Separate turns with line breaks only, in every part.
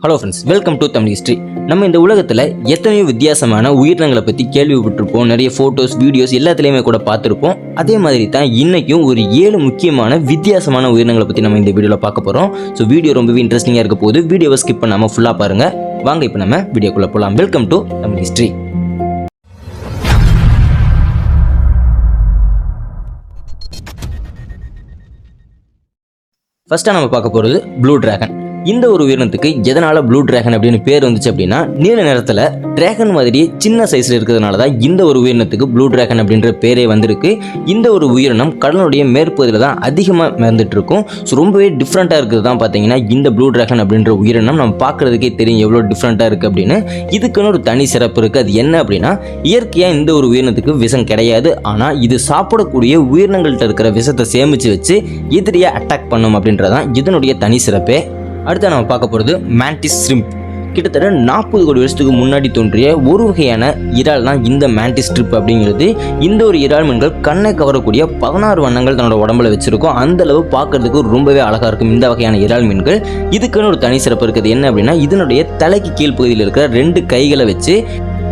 Hello friends welcome to Tamil history நம்ம இந்த உலகத்தில் எத்தனையோ வித்தியாசமான உயிரினங்களை பற்றி கேள்விப்பட்டிருப்போம். நிறைய ஃபோட்டோஸ் வீடியோஸ் எல்லாத்துலேயுமே கூட பார்த்துருப்போம். அதே மாதிரி தான் இன்றைக்கும் ஒரு ஏழு முக்கியமான வித்தியாசமான உயிரினங்களை பற்றி நம்ம இந்த வீடியோவில் பார்க்க போகிறோம் ஸோ வீடியோ ரொம்பவே இன்ட்ரெஸ்டிங்காக இருக்க போது வீடியோவை ஸ்கிப் பண்ணாமல் ஃபுல்லாக பாருங்கள் வாங்க இப்போ நம்ம வீடியோக்குள்ளே போகலாம் வெல்கம் டு தமிழ் ஹிஸ்ட்ரி ஃபர்ஸ்ட்டாக நம்ம பார்க்க போகிறது ப்ளூ ட்ராகன் இந்த ஒரு உயிரினத்துக்கு எதனால் ப்ளூ டிராகன் அப்படின்னு பேர் வந்துச்சு அப்படின்னா நீல நிறத்தில் டிராகன் மாதிரி சின்ன சைஸில் இருக்கிறதுனால தான் இந்த ஒரு உயிரினத்துக்கு ப்ளூ டிராகன் அப்படின்ற பேரே வந்திருக்கு. இந்த ஒரு உயிரினம் கடலுடைய மேற்பகுதியில் தான் அதிகமாக மிதந்துட்டு இருக்கும் ஸோ ரொம்பவே டிஃப்ரெண்ட்டாக இருக்கிறது தான் பார்த்தீங்கன்னா இந்த ப்ளூ டிராகன் அப்படின்ற உயிரினம் நம்ம பார்க்குறதுக்கே தெரியும் எவ்வளோ டிஃப்ரெண்ட்டாக இருக்குது அப்படின்னு. இதுக்குன்னு ஒரு தனி சிறப்பு இருக்குது அது என்ன அப்படின்னா இயற்கையாக இந்த ஒரு உயிரினத்துக்கு விஷம் கிடையாது. ஆனால் இது சாப்பிடக்கூடிய உயிரினங்கள்கிட்ட இருக்கிற விஷத்தை சேமித்து வச்சு எதிரியை அட்டாக் பண்ணும் அப்படின்றதான் இதனுடைய தனி சிறப்பே. அடுத்து நம்ம பார்க்க போகிறது மேண்டிஸ் ஸ்ரிம்ப் கிட்டத்தட்ட நாற்பது கோடி வருஷத்துக்கு முன்னாடி தோன்றிய ஒரு வகையான இறால் தான் இந்த மேண்டிஸ் ட்ரிப் அப்படிங்கிறது. இந்த ஒரு இறால் மீன்கள் கண்ணை கவரக்கூடிய பதினாறு வண்ணங்கள் தன்னோட உடம்புல வச்சிருக்கும். அந்த அளவு பார்க்கறதுக்கு ரொம்பவே அழகாக இருக்கும் இந்த வகையான இறால் மீன்கள். இதுக்குன்னு ஒரு தனி சிறப்பு இருக்குது. என்ன அப்படின்னா இதனுடைய தலைக்கு கீழ்ப்பகுதியில் இருக்கிற ரெண்டு கைகளை வச்சு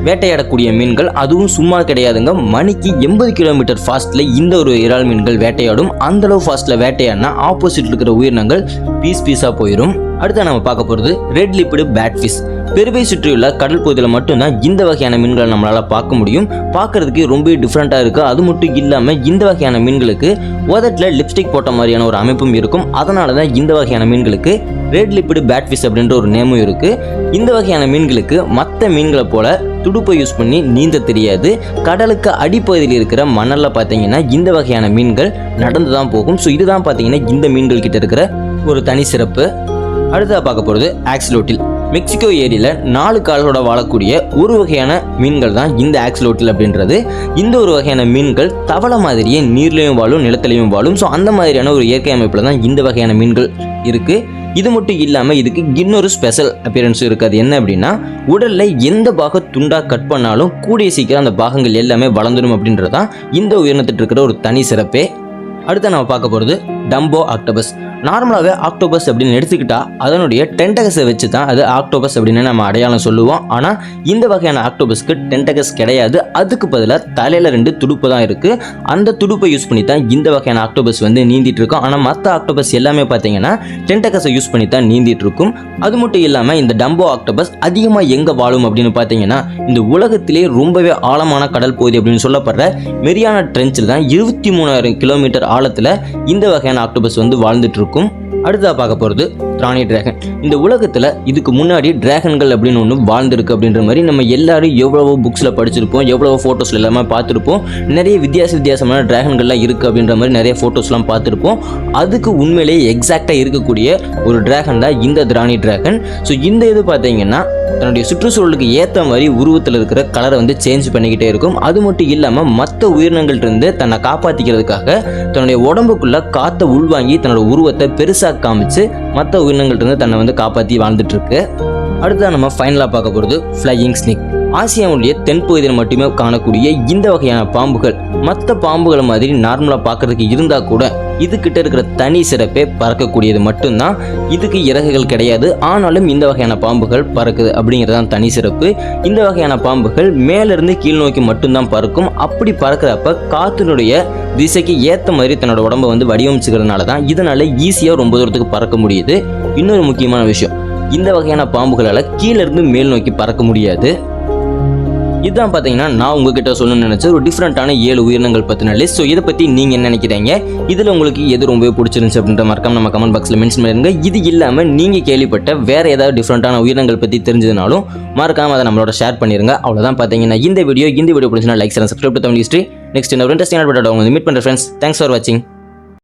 வேட்டையாடக்கூடிய மீன்கள் அதுவும் சும்மா கிடையாதுங்க. மணிக்கு எண்பது கிலோமீட்டர் ஃபாஸ்ட்டில் இந்த ஒரு இறால் மீன்கள் வேட்டையாடும். அந்த அளவு ஃபாஸ்ட்டில் வேட்டையாடினா ஆப்போசிட் இருக்கிற உயிரினங்கள் பீஸ் பீஸாக போயிடும் அடுத்து நம்ம பார்க்க போகிறது ரெட் லிப்பிடு பேட் ஃபிஷ் பெருவை சுற்றியுள்ள கடல் பகுதியில் மட்டும்தான் இந்த வகையான மீன்களை நம்மளால் பார்க்க முடியும். பார்க்கறதுக்கு ரொம்ப டிஃப்ரெண்ட்டாக இருக்குது அது மட்டும் இல்லாமல் இந்த வகையான மீன்களுக்கு உதட்டில் லிப்ஸ்டிக் போட்ட மாதிரியான ஒரு அமைப்பும் இருக்கும். அதனால தான் இந்த வகையான மீன்களுக்கு ரெட் லிப்பிடு பேட் ஃபிஷ் அப்படின்ற ஒரு நேமும் இருக்குது இந்த வகையான மீன்களுக்கு மற்ற மீன்களை போல துடுப்பை யூஸ் பண்ணி நீந்த தெரியாது. கடலுக்கு அடிப்பகுதியில் இருக்கிற மணலில் பார்த்தீங்கன்னா இந்த வகையான மீன்கள் நடந்து தான் போகும். ஸோ இதுதான் பார்த்தீங்கன்னா இந்த மீன்கள் கிட்ட இருக்கிற ஒரு தனி சிறப்பு. அடுத்ததாக பார்க்க போகிறது ஆக்சிலோட்டில் மெக்சிகோ ஏரியில் நாலு கால்களோட வாழக்கூடிய ஒரு வகையான மீன்கள் தான் இந்த ஆக்சிலோட்டில் அப்படின்றது. இந்த ஒரு வகையான மீன்கள் தவளை மாதிரியே நீர்லையும் வாழும் நிலத்திலையும் வாழும். ஸோ அந்த மாதிரியான ஒரு இயற்கை அமைப்பில் தான் இந்த வகையான மீன்கள் இருக்குது இது மட்டும் இல்லாமல் இதுக்கு இன்னொரு ஸ்பெஷல் அப்பியரன்ஸ் இருக்குது அது என்ன அப்படின்னா உடலில் எந்த பாகம் துண்டாக கட் பண்ணாலும் கூடிய சீக்கிரம் அந்த பாகங்கள் எல்லாமே வளர்ந்துடும் அப்படின்றது தான் இந்த உயிரினத்திட்டு இருக்கிற ஒரு தனி சிறப்பே. அடுத்து நம்ம பார்க்க போகிறது டம்போ ஆக்டபஸ் நார்மலாகவே ஆக்டோபஸ் அப்படின்னு எடுத்துக்கிட்டா அதனுடைய டென்டகஸை வச்சு தான் அது ஆக்டோபஸ் அப்படின்னு நம்ம அடையாளம் சொல்லுவோம். ஆனால் இந்த வகையான ஆக்டோபஸ்க்கு டென்டகஸ் கிடையாது. அதுக்கு பதிலாக தலையில் ரெண்டு துடுப்பு தான் இருக்குது அந்த துடுப்பை யூஸ் பண்ணி தான் இந்த வகையான ஆக்டோபஸ் வந்து நீந்திட்டு இருக்கும். ஆனால் மற்ற ஆக்டோபஸ் எல்லாமே பார்த்தீங்கன்னா டென்டகஸை யூஸ் பண்ணி தான் நீந்திட்டு இருக்கும். அது மட்டும் இல்லாமல் இந்த டம்போ ஆக்டோபஸ் அதிகமாக எங்கே வாழும் அப்படின்னு பார்த்தீங்கன்னா இந்த உலகத்திலே ரொம்பவே ஆழமான கடல் பகுதி அப்படின்னு சொல்லப்படுற மெரியான ட்ரெஞ்சில் தான் இருபத்தி மூணாயிரம் கிலோமீட்டர் ஆழத்தில் இந்த வகையான ஆக்டோபஸ் வந்து வாழ்ந்துட்டு இருக்கும் அடுத்ததாக பார்க்க போகிறது ராணி டிராகன் இந்த உலகத்தில் இதுக்கு முன்னாடி டிராகன்கள் அப்படின்னு ஒன்று வாழ்ந்துருக்கு அப்படின்ற மாதிரி நம்ம எல்லாரும் எவ்வளவோ புக்ஸில் படிச்சிருப்போம் எவ்வளவோ ஃபோட்டோஸில் எல்லாமே பார்த்துருப்போம். நிறைய வித்தியாச வித்தியாசமான டிராகன்கள்லாம் இருக்குது அப்படின்ற மாதிரி நிறைய ஃபோட்டோஸ்லாம் பார்த்துருப்போம். அதுக்கு உண்மையிலேயே எக்ஸாக்டாக இருக்கக்கூடிய ஒரு டிராகன் தான் இந்த திராணி டிராகன் ஸோ இந்த இது பார்த்தீங்கன்னா தன்னுடைய சுற்றுச்சூழலுக்கு ஏற்ற மாதிரி உருவத்தில் இருக்கிற கலரை வந்து சேஞ்ச் பண்ணிக்கிட்டே இருக்கும். அது மட்டும் இல்லாமல் மற்ற உயிரினங்கள்டிருந்து தன்னை காப்பாற்றிக்கிறதுக்காக தன்னுடைய உடம்புக்குள்ள காற்றை உள்வாங்கி தன்னோட உருவத்தை பெருசாக காமிச்சு மற்ற உயிரினங்கள்டிருந்து தன்னை வந்து காப்பாற்றி வாழ்ந்துட்டுருக்கு. அடுத்து அடுத்ததான் நம்ம ஃபைனலாக பார்க்க போகிறது ஃப்ளையிங் ஸ்னேக் ஆசியாவுடைய தென்பகுதியில் மட்டுமே காணக்கூடிய இந்த வகையான பாம்புகள் மற்ற பாம்புகளை மாதிரி நார்மலாக பார்க்கறதுக்கு இருந்தால் கூட இதுகிட்ட இருக்கிற தனி சிறப்பே பறக்கக்கூடியது மட்டும்தான். இதுக்கு இறகுகள் கிடையாது. ஆனாலும் இந்த வகையான பாம்புகள் பறக்குது அப்படிங்கிறது தான் தனி சிறப்பு. இந்த வகையான பாம்புகள் மேலிருந்து கீழ் நோக்கி மட்டும்தான் பறக்கும். அப்படி பறக்கிறப்ப காற்றினுடைய திசைக்கு ஏற்ற மாதிரி தன்னோட உடம்பை வந்து வடிவமைச்சுக்கிறதுனால தான் இதனால் ஈஸியாக ரொம்ப தூரத்துக்கு பறக்க முடியுது. இன்னொரு முக்கியமான விஷயம். இந்த வகையான பாம்புகளால் கீழேருந்து மேல் நோக்கி பறக்க முடியாது. இதுதான் பார்த்தீங்கன்னா நான் உங்ககிட்ட சொல்லணும்னு நினச்ச ஒரு டிஃப்ரெண்ட்டான ஏழு உயிரினங்கள் பற்றின லிஸ்ட் ஸோ இதை பற்றி நீங்கள் என்ன நினைக்கிறீங்க? இதில் உங்களுக்கு எது ரொம்பவே பிடிச்சிருந்துச்சு அப்படின்ற மறக்காம நம்ம கமெண்ட் பாக்ஸில் மென்ஷன் பண்ணிருங்க. இது இல்லாமல் நீங்கள் கேள்விப்பட்ட வேறு ஏதாவது டிஃப்ரெண்ட்டான உயிரினங்கள் பற்றி தெரிஞ்சதுனாலும் மறக்காம அதை நம்மளோட ஷேர் பண்ணிருங்க. அவ்வளோதான் பார்த்தீங்கன்னா இந்த வீடியோ இந்த video பிடிச்சினா like subscribe Tamil history next இந்த ஒரு இன்ட்ரெஸ்டிங் மீட் பண்ணுற ஃப்ரெண்ட்ஸ் தேங்க்ஸ் ஃபார் வாட்சிங்